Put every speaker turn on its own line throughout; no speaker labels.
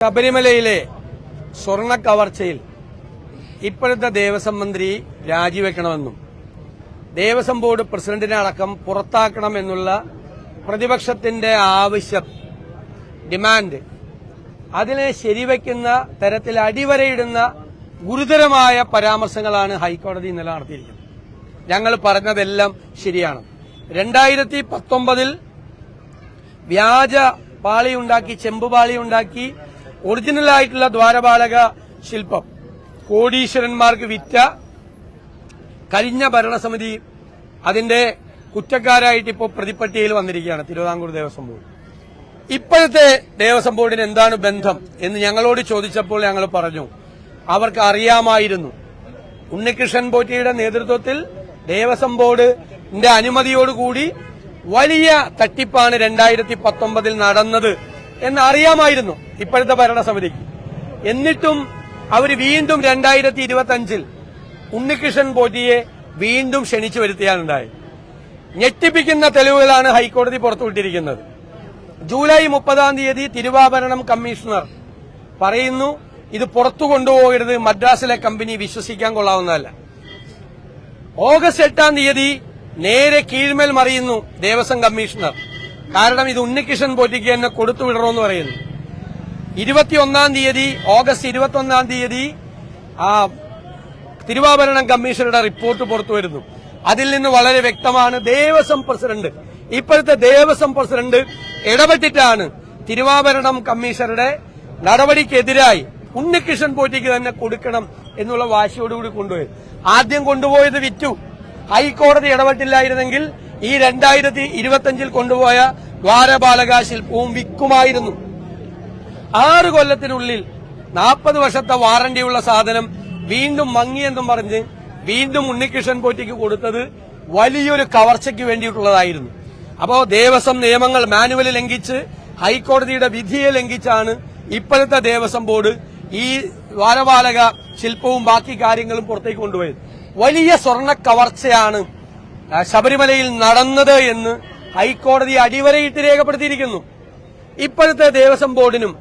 ശബരിമലയിലെ സ്വർണ കവർച്ചയിൽ ഇപ്പോഴത്തെ ദേവസ്വം മന്ത്രി രാജിവെക്കണമെന്നും ദേവസ്വം ബോർഡ് പ്രസിഡന്റിനെ അടക്കം പുറത്താക്കണമെന്നുള്ള പ്രതിപക്ഷത്തിന്റെ ആവശ്യം ഡിമാൻഡ് അതിനെ ശരിവെക്കുന്ന തരത്തിൽ അടിവരയിടുന്ന ഗുരുതരമായ പരാമർശങ്ങളാണ് ഹൈക്കോടതി ഇന്നലെ നടത്തിയിരിക്കുന്നത്. ഞങ്ങൾ പറഞ്ഞതെല്ലാം ശരിയാണ്. രണ്ടായിരത്തി പത്തൊമ്പതിൽ വ്യാജ പാളിയുണ്ടാക്കി ചെമ്പ് പാളിയുണ്ടാക്കി ഒറിജിനലായിട്ടുള്ള ദ്വാരപാലക ശില്പം. കോടീശ്വരന്മാർക്ക് വിറ്റ കഴിഞ്ഞ ഭരണസമിതി അതിന്റെ കുറ്റക്കാരായിട്ട് ഇപ്പോൾ പ്രതിപ്പട്ടികയിൽ വന്നിരിക്കുകയാണ് തിരുവിതാംകൂർ ദേവസ്വം ബോർഡ്. ഇപ്പോഴത്തെ ദേവസ്വം ബോർഡിന് എന്താണ് ബന്ധം എന്ന് ഞങ്ങളോട് ചോദിച്ചപ്പോൾ ഞങ്ങൾ പറഞ്ഞു അവർക്ക് അറിയാമായിരുന്നു. ഉണ്ണികൃഷ്ണൻ പോറ്റിയുടെ നേതൃത്വത്തിൽ ദേവസ്വം ബോർഡിന്റെ അനുമതിയോടുകൂടി വലിയ തട്ടിപ്പാണ് രണ്ടായിരത്തി പത്തൊമ്പതിൽ നടന്നത്. എന്ന് അറിയാമായിരുന്നു ഇപ്പോഴത്തെ ഭരണസമിതിക്ക്. എന്നിട്ടും അവർ വീണ്ടും രണ്ടായിരത്തി ഇരുപത്തി അഞ്ചിൽ ഉണ്ണികൃഷ്ണൻ പോറ്റിയെ വീണ്ടും ക്ഷണിച്ചു വരുത്തിയാണുണ്ടായത് ഞെട്ടിപ്പിക്കുന്ന തെളിവുകളാണ് ഹൈക്കോടതി പുറത്തുവിട്ടിരിക്കുന്നത്. ജൂലൈ മുപ്പതാം തീയതി തിരുവാഭരണം കമ്മീഷണർ പറയുന്നു ഇത് പുറത്തു കൊണ്ടുപോകരുത് മദ്രാസിലെ കമ്പനി വിശ്വസിക്കാൻ കൊള്ളാവുന്നതല്ല. ഓഗസ്റ്റ് എട്ടാം തീയതി നേരെ കീഴ്മേൽ മറിയുന്നു ദേവസ്വം കമ്മീഷണർ. കാരണം ഇത് ഉണ്ണികൃഷ്ണൻ പോറ്റിക്ക് തന്നെ കൊടുത്തു വിടണമെന്ന് പറയുന്നു. ഇരുപത്തിയൊന്നാം തീയതി ഓഗസ്റ്റ് ഇരുപത്തിയൊന്നാം തീയതി ആ തിരുവാഭരണം കമ്മീഷണറുടെ റിപ്പോർട്ട് പുറത്തു വരുന്നു. അതിൽ നിന്ന് വളരെ വ്യക്തമാണ് ദേവസ്വം പ്രസിഡന്റ്. ഇപ്പോഴത്തെ ദേവസ്വം പ്രസിഡന്റ് ഇടപെട്ടിട്ടാണ് തിരുവാഭരണം കമ്മീഷണറുടെ നടപടിക്കെതിരായി ഉണ്ണികൃഷ്ണൻ പോറ്റിക്ക് തന്നെ കൊടുക്കണം എന്നുള്ള വാശിയോടുകൂടി കൊണ്ടുപോയത്. ആദ്യം കൊണ്ടുപോയത് വിറ്റു. ഹൈക്കോടതി ഇടപെട്ടില്ലായിരുന്നെങ്കിൽ ഈ രണ്ടായിരത്തി ഇരുപത്തിയഞ്ചിൽ കൊണ്ടുപോയ ദ്വാരപാലക ശില്പവും വിൽക്കുമായിരുന്നു. ആറ് കൊല്ലത്തിനുള്ളിൽ നാൽപ്പത് വർഷത്തെ വാറന്റിയുള്ള സാധനം വീണ്ടും മങ്ങിയെന്നും പറഞ്ഞ് വീണ്ടും ഉണ്ണികൃഷ്ണൻ പോറ്റിക്ക് കൊടുത്തത് വലിയൊരു കവർച്ചയ്ക്ക് വേണ്ടിയിട്ടുള്ളതായിരുന്നു. അപ്പോ ദേവസ്വം നിയമങ്ങൾ മാനുവൽ ലംഘിച്ച് ഹൈക്കോടതിയുടെ വിധിയെ ലംഘിച്ചാണ് ഇപ്പോഴത്തെ ദേവസ്വം ബോർഡ് ഈ ദ്വാരപാലക ശില്പവും ബാക്കി കാര്യങ്ങളും പുറത്തേക്ക് കൊണ്ടുപോയത്. വലിയ സ്വർണ കവർച്ചയാണ് ശബരിമലയിൽ നടന്നത് എന്ന് ഹൈക്കോടതി അടിവരയിട്ട് രേഖപ്പെടുത്തിയിരിക്കുന്നു. ഇപ്പോഴത്തെ ദേവസ്വം ബോർഡിനും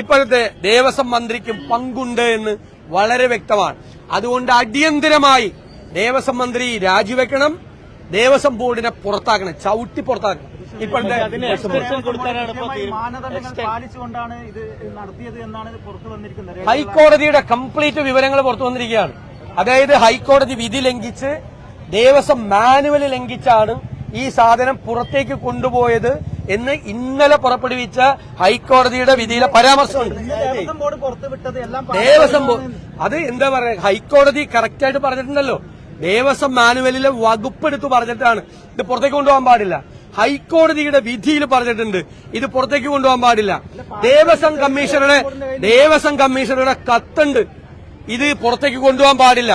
ഇപ്പോഴത്തെ ദേവസ്വം മന്ത്രിക്കും പങ്കുണ്ട് എന്ന് വളരെ വ്യക്തമാണ്. അതുകൊണ്ട് അടിയന്തിരമായി ദേവസ്വം മന്ത്രി രാജിവെക്കണം ദേവസ്വം ബോർഡിനെ പുറത്താക്കണം ചവിട്ടി പുറത്താക്കണം. ഇപ്പോഴത്തെ
അതിന് എക്സ്റ്റൻഷൻ കൊടുക്കാനാണ് ഇപ്പോൾ
കൃത്യമായി മാനദണ്ഡങ്ങൾ പാലിച്ചുകൊണ്ടാണ് ഇത് നടത്തിയത് എന്നാണ് ഇത് വന്നിരിക്കുന്നത്.
ഹൈക്കോടതിയുടെ കംപ്ലീറ്റ് വിവരങ്ങൾ പുറത്തു വന്നിരിക്കുകയാണ്. അതായത് ഹൈക്കോടതി വിധി ലംഘിച്ച് ദേവസ്വം മാനുവൽ ലംഘിച്ചാണ് ഈ സാധനം പുറത്തേക്ക് കൊണ്ടുപോയത് എന്ന് ഇന്നലെ പുറപ്പെടുവിച്ച ഹൈക്കോടതിയുടെ വിധിയിലെ പരാമർശമുണ്ട്.
ദേവസ്വം ബോർഡ്
അത് എന്താ പറയുക ഹൈക്കോടതി കറക്റ്റായിട്ട് പറഞ്ഞിട്ടുണ്ടല്ലോ. ദേവസ്വം മാനുവലിലെ വകുപ്പെടുത്ത് പറഞ്ഞിട്ടാണ്. ഇത് പുറത്തേക്ക് കൊണ്ടുപോകാൻ പാടില്ല. ഹൈക്കോടതിയുടെ വിധിയിൽ പറഞ്ഞിട്ടുണ്ട്. ഇത് പുറത്തേക്ക് കൊണ്ടുപോകാൻ പാടില്ല. ദേവസ്വം കമ്മീഷണറുടെ ദേവസ്വം കമ്മീഷണറുടെ കത്തുണ്ട്. ഇത് പുറത്തേക്ക് കൊണ്ടുപോകാൻ പാടില്ല.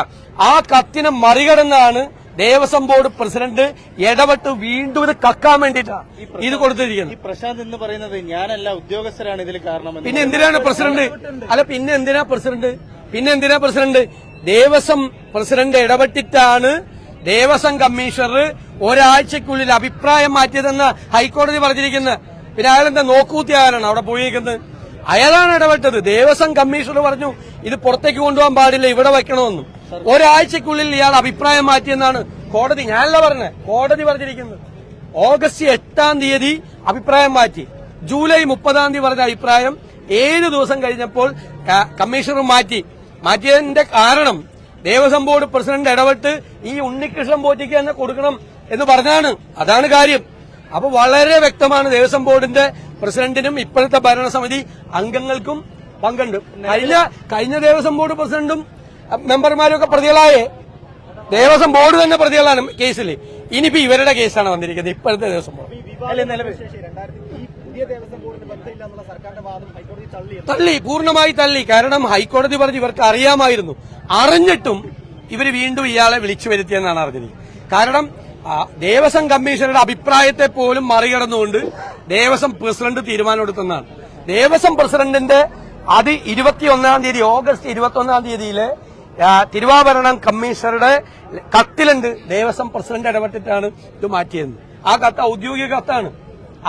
ആ കത്തിനെ മറികടന്നാണ് ദേവസ്വം ബോർഡ് പ്രസിഡന്റ് ഇടപെട്ട് വീണ്ടും ഇത് കക്കാൻ വേണ്ടിയിട്ടാണ് ഇത് കൊടുത്തിരിക്കുന്നത്.
പ്രശാന്ത് എന്ന് പറയുന്നത് ഞാനല്ല ഉദ്യോഗസ്ഥരാണ് ഇതിൽ കാരണം
പിന്നെ എന്തിനാണ് പ്രസിഡന്റ്? അല്ല പിന്നെ എന്തിനാ പ്രസിഡന്റ്? പിന്നെ എന്തിനാ പ്രസിഡന്റ്? ദേവസ്വം പ്രസിഡന്റ് ഇടപെട്ടിട്ടാണ് ദേവസ്വം കമ്മീഷണർ ഒരാഴ്ചക്കുള്ളിൽ അഭിപ്രായം മാറ്റിയതെന്ന് ഹൈക്കോടതി പറഞ്ഞിരിക്കുന്നത്. പിന്നെ അയാളെന്താ നോക്കൂത്തിയാരാണ് അവിടെ പോയിരിക്കുന്നത്? അയാളാണ് ഇടപെട്ടത് ദേവസ്വം കമ്മീഷണർ പറഞ്ഞു ഇത് പുറത്തേക്ക് കൊണ്ടുപോകാൻ പാടില്ല ഇവിടെ വെക്കണമെന്നും ഒരാഴ്ചക്കുള്ളിൽ ഇയാൾ അഭിപ്രായം മാറ്റിയെന്നാണ് കോടതി ഞാനല്ല പറഞ്ഞത് കോടതി പറഞ്ഞിരിക്കുന്നത്. ഓഗസ്റ്റ് എട്ടാം തീയതി അഭിപ്രായം മാറ്റി. ജൂലൈ മുപ്പതാം തീയതി പറഞ്ഞ അഭിപ്രായം ഏഴ് ദിവസം കഴിഞ്ഞപ്പോൾ കമ്മീഷണർ മാറ്റി. മാറ്റിയതിന്റെ കാരണം ദേവസ്വം ബോർഡ് പ്രസിഡന്റ് ഇടപെട്ട് ഈ ഉണ്ണികൃഷ്ണൻ പോറ്റിക്ക് തന്നെ കൊടുക്കണം എന്ന് പറഞ്ഞാണ്. അതാണ് കാര്യം. അപ്പൊ വളരെ വ്യക്തമാണ് ദേവസ്വം ബോർഡിന്റെ പ്രസിഡന്റിനും ഇപ്പോഴത്തെ ഭരണസമിതി അംഗങ്ങൾക്കും പങ്കുണ്ട്. കഴിഞ്ഞ കഴിഞ്ഞ ദേവസ്വം ബോർഡ് പ്രസിഡന്റും അഹ് മെമ്പർമാരും ഒക്കെ പ്രതികളായേ. ദേവസ്വം ബോർഡ് തന്നെ പ്രതികളാണ് കേസിൽ ഇനിയിപ്പോ ഇവരുടെ കേസാണ് വന്നിരിക്കുന്നത് ഇപ്പോഴത്തെ ദേവസ്വം ബോർഡ്.
തള്ളി
പൂർണമായി തള്ളി. കാരണം ഹൈക്കോടതി പറഞ്ഞ് ഇവർക്ക് അറിയാമായിരുന്നു. അറിഞ്ഞിട്ടും ഇവർ വീണ്ടും ഇയാളെ വിളിച്ചു വരുത്തിയെന്നാണ് അറിഞ്ഞത് കാരണം ദേവസ്വം കമ്മീഷണറുടെ അഭിപ്രായത്തെ പോലും മറികടന്നുകൊണ്ട് ദേവസ്വം പ്രസിഡന്റ് തീരുമാനമെടുത്തെന്നാണ് ദേവസ്വം പ്രസിഡന്റിന്റെ അത് ഇരുപത്തിയൊന്നാം തീയതി ഓഗസ്റ്റ് ഇരുപത്തി ഒന്നാം തീയതിയിലെ തിരുവാഭരണം കമ്മീഷണറുടെ കത്തിലുണ്ട്. ദേവസ്വം പ്രസിഡന്റ് ഇടപെട്ടിട്ടാണ് ഇത് മാറ്റിയത്. ആ കത്ത് ഔദ്യോഗിക കത്താണ്.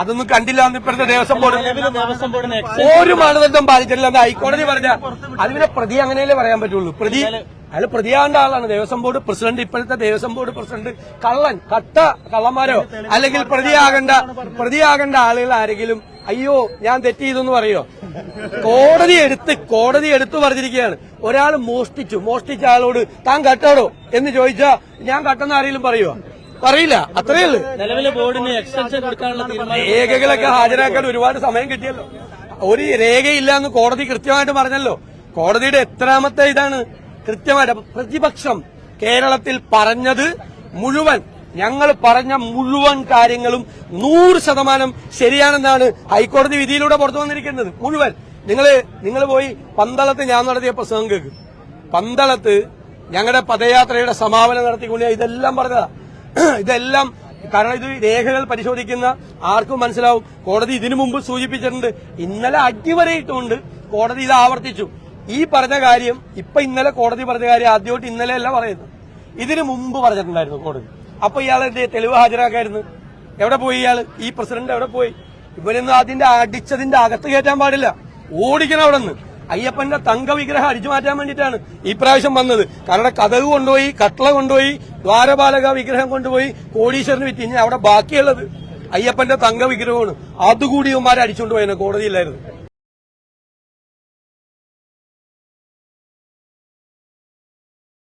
അതൊന്നും കണ്ടില്ല എന്ന് ഇപ്പോഴത്തെ ദേവസ്വം ബോർഡ്. ഒരു മാനദണ്ഡം പാലിച്ചിട്ടില്ല എന്ന് ഹൈക്കോടതി പറഞ്ഞ അതിനെ പ്രതി അങ്ങനെയല്ലേ പറയാൻ പറ്റുള്ളൂ. പ്രതി അയാൾ പ്രതിയാണ്ട ആളാണ്. ദേവസ്വം ബോർഡ് പ്രസിഡന്റ് ഇപ്പോഴത്തെ ദേവസ്വം ബോർഡ് പ്രസിഡന്റ് കള്ളൻ കട്ട കള്ളന്മാരോ അല്ലെങ്കിൽ പ്രതിയാകേണ്ട പ്രതിയാകേണ്ട ആളുകൾ ആരെങ്കിലും അയ്യോ ഞാൻ തെറ്റ് ചെയ്തെന്ന് പറയോ? കോടതി എടുത്ത് കോടതി എടുത്തു പറഞ്ഞിരിക്കുകയാണ്. ഒരാൾ മോഷ്ടിച്ചു. മോഷ്ടിച്ച ആളോട് താൻ കട്ടാടോ എന്ന് ചോദിച്ചാ ഞാൻ കട്ടെന്ന് ആരെങ്കിലും പറയുമോ പറയില്ല. അത്രയേ ഉള്ളൂ.
നിലവിലെ ബോർഡിന് എക്സ്റ്റൻഷൻ കൊടുക്കാനുള്ള തീരുമാനം
രേഖകളൊക്കെ ഹാജരാക്കാൻ ഒരുപാട് സമയം കിട്ടിയല്ലോ. ഒരു രേഖയില്ല എന്ന് കോടതി കൃത്യമായിട്ട് പറഞ്ഞല്ലോ. കോടതിയുടെ എത്രാമത്തെ ഇതാണ് കൃത്യമായിട്ട് പ്രതിപക്ഷം കേരളത്തിൽ പറഞ്ഞത് മുഴുവൻ ഞങ്ങൾ പറഞ്ഞ മുഴുവൻ കാര്യങ്ങളും നൂറ് ശതമാനം ശരിയാണെന്നാണ് ഹൈക്കോടതി വിധിയിലൂടെ പുറത്തു വന്നിരിക്കുന്നത്. മുഴുവൻ. നിങ്ങൾ നിങ്ങൾ പോയി പന്തളത്ത് ഞാൻ നടത്തിയ പ്രസംഗം കേൾക്കും പന്തളത്ത് ഞങ്ങളുടെ പദയാത്രയുടെ സമാപനം നടത്തിക്കൊണ്ട് ഇതെല്ലാം പറഞ്ഞതാ. ഇതെല്ലാം കാരണം ഇത് രേഖകൾ പരിശോധിക്കുന്ന ആർക്കും മനസ്സിലാവും. കോടതി ഇതിനു മുമ്പ് സൂചിപ്പിച്ചിട്ടുണ്ട്. ഇന്നലെ അടിവരയിട്ടുകൊണ്ട് കോടതി ഇത് ആവർത്തിച്ചു. ഈ പറഞ്ഞ കാര്യം ഇപ്പൊ ഇന്നലെ കോടതി പറഞ്ഞ കാര്യം ആദ്യമായിട്ട് ഇന്നലെ അല്ല പറയുന്നത്. ഇതിനു മുമ്പ് പറഞ്ഞിട്ടുണ്ടായിരുന്നു കോടതി. അപ്പൊ ഇയാളെന്റെ തെളിവ് ഹാജരാക്കായിരുന്നു. എവിടെ പോയി ഇയാൾ ഈ പ്രസിഡന്റ് എവിടെ പോയി? ഇവരൊന്നും അതിന്റെ അടിച്ചതിന്റെ അകത്ത് കയറ്റാൻ പാടില്ല. ഓടിക്കണം അവിടെ അയ്യപ്പന്റെ തങ്ക വിഗ്രഹം അടിച്ചു മാറ്റാൻ വേണ്ടിയിട്ടാണ് ഈ പ്രാവശ്യം വന്നത്. കാരണം കഥകു കൊണ്ടുപോയി കട്ടള കൊണ്ടുപോയി ദ്വാരപാലക വിഗ്രഹം കൊണ്ടുപോയി കോടീശ്വരന് വിറ്റ്. ഇനി അവിടെ ബാക്കിയുള്ളത് അയ്യപ്പന്റെ തങ്ക വിഗ്രഹമാണ് അതുകൂടി ഇവന്മാരെ അടിച്ചുകൊണ്ട് പോയതിനെ കോടതിയിലായിരുന്നു